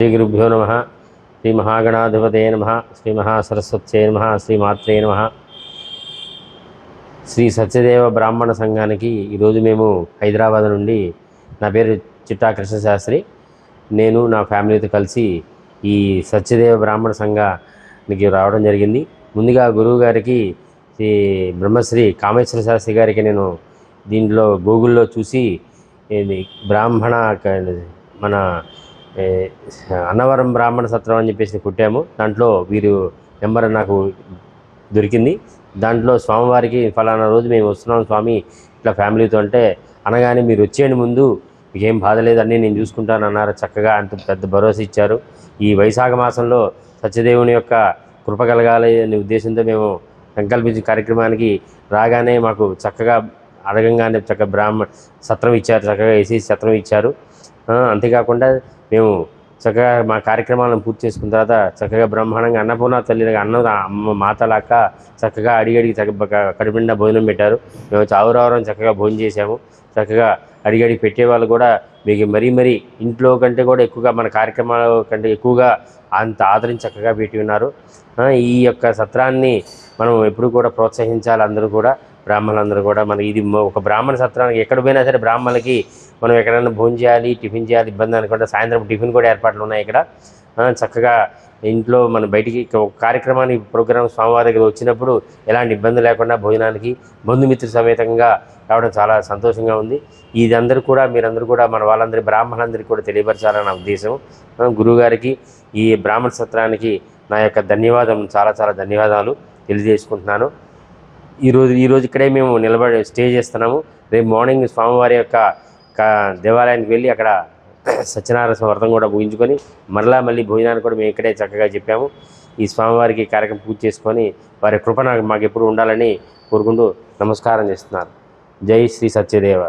శ్రీ గురుభ్యో నమ. శ్రీ మహాగణాధిపతే నమ. శ్రీ మహాసరస్వత్యే నమ. శ్రీ మాత్రే నమ. శ్రీ సత్యదేవ బ్రాహ్మణ సంఘానికి ఈరోజు మేము హైదరాబాద్ నుండి నా పేరు చిట్టా కృష్ణశాస్త్రి. నేను నా ఫ్యామిలీతో కలిసి ఈ సత్యదేవ బ్రాహ్మణ సంఘానికి రావడం జరిగింది. ముందుగా గురువు గారికి శ్రీ బ్రహ్మశ్రీ కామేశ్వర శాస్త్రి గారికి నేను దీంట్లో గూగుల్లో చూసి బ్రాహ్మణ మన అన్నవరం బ్రాహ్మణ సత్రం అని చెప్పేసి కుట్టాము. దాంట్లో వీరు నెంబర్ నాకు దొరికింది. దాంట్లో స్వామివారికి ఫలానా రోజు మేము వస్తున్నాం స్వామి ఇట్లా ఫ్యామిలీతో అంటే అనగానే మీరు వచ్చేయండి ముందు. ఏం బాధ లేదు అన్నీ నేను చూసుకుంటాను అన్నారు. చక్కగా అంత పెద్ద భరోసా ఇచ్చారు. ఈ వైశాఖ మాసంలో సత్యదేవుని యొక్క కృప కలగాలి అనే ఉద్దేశంతో మేము సంకల్పించిన కార్యక్రమానికి రాగానే మాకు చక్కగా అడగంగానే చక్కగా బ్రాహ్మణ సత్రం ఇచ్చారు చక్కగా వేసి సత్రం ఇచ్చారు. అంతేకాకుండా మేము చక్కగా మా కార్యక్రమాలను పూర్తి చేసుకున్న తర్వాత చక్కగా బ్రహ్మాండంగా అన్నపూర్ణ తల్లి అన్న అమ్మ మాతలాక చక్కగా అడిగి అడిగి చక్కగా కడుపుండా భోజనం పెట్టారు. మేము చావురావరం చక్కగా భోజనం చేశాము. చక్కగా అడిగి అడిగి పెట్టేవాళ్ళు కూడా మీకు మరీ మరీ ఇంట్లో కంటే కూడా ఎక్కువగా మన కార్యక్రమాల కంటే ఎక్కువగా అంత ఆదరించి చక్కగా పెట్టి ఉన్నారు. ఈ యొక్క సత్రాన్ని మనం ఎప్పుడు కూడా ప్రోత్సహించాలి అందరూ కూడా. బ్రాహ్మణులందరూ కూడా మన ఇది ఒక బ్రాహ్మణ సత్రానికి ఎక్కడ పోయినా సరే బ్రాహ్మణులకి మనం ఎక్కడైనా భోజనం చేయాలి టిఫిన్ చేయాలి ఇబ్బంది అనుకుంటే సాయంత్రం టిఫిన్ కూడా ఏర్పాట్లు ఉన్నాయి ఇక్కడ. చక్కగా ఇంట్లో మన బయటికి ఒక కార్యక్రమానికి ప్రోగ్రామ్ స్వామివారి దగ్గర వచ్చినప్పుడు ఎలాంటి ఇబ్బంది లేకుండా భోజనానికి బంధుమిత్ర సమేతంగా రావడం చాలా సంతోషంగా ఉంది. ఇది అందరూ కూడా మీరందరూ కూడా మన వాళ్ళందరి బ్రాహ్మణులందరికీ కూడా తెలియపరచాలని నా ఉద్దేశం. గురువుగారికి ఈ బ్రాహ్మణ సత్రానికి నా యొక్క ధన్యవాదం చాలా చాలా ధన్యవాదాలు తెలియజేసుకుంటున్నాను. ఈరోజు ఈరోజు ఇక్కడే మేము నిలబడి స్టే చేస్తున్నాము. రేపు మార్నింగ్ స్వామివారి యొక్క దేవాలయానికి వెళ్ళి అక్కడ సత్యనారాయణ వ్రతం కూడా ముగించుకొని మరలా మళ్ళీ భోజనాన్ని కూడా మేము ఇక్కడే చక్కగా చెప్పాము. ఈ స్వామివారికి కార్యక్రమం పూజ చేసుకొని వారి కృప నాకు మాకు ఎప్పుడు ఉండాలని కోరుకుంటూ నమస్కారం చేస్తున్నారు. జై శ్రీ సత్యదేవ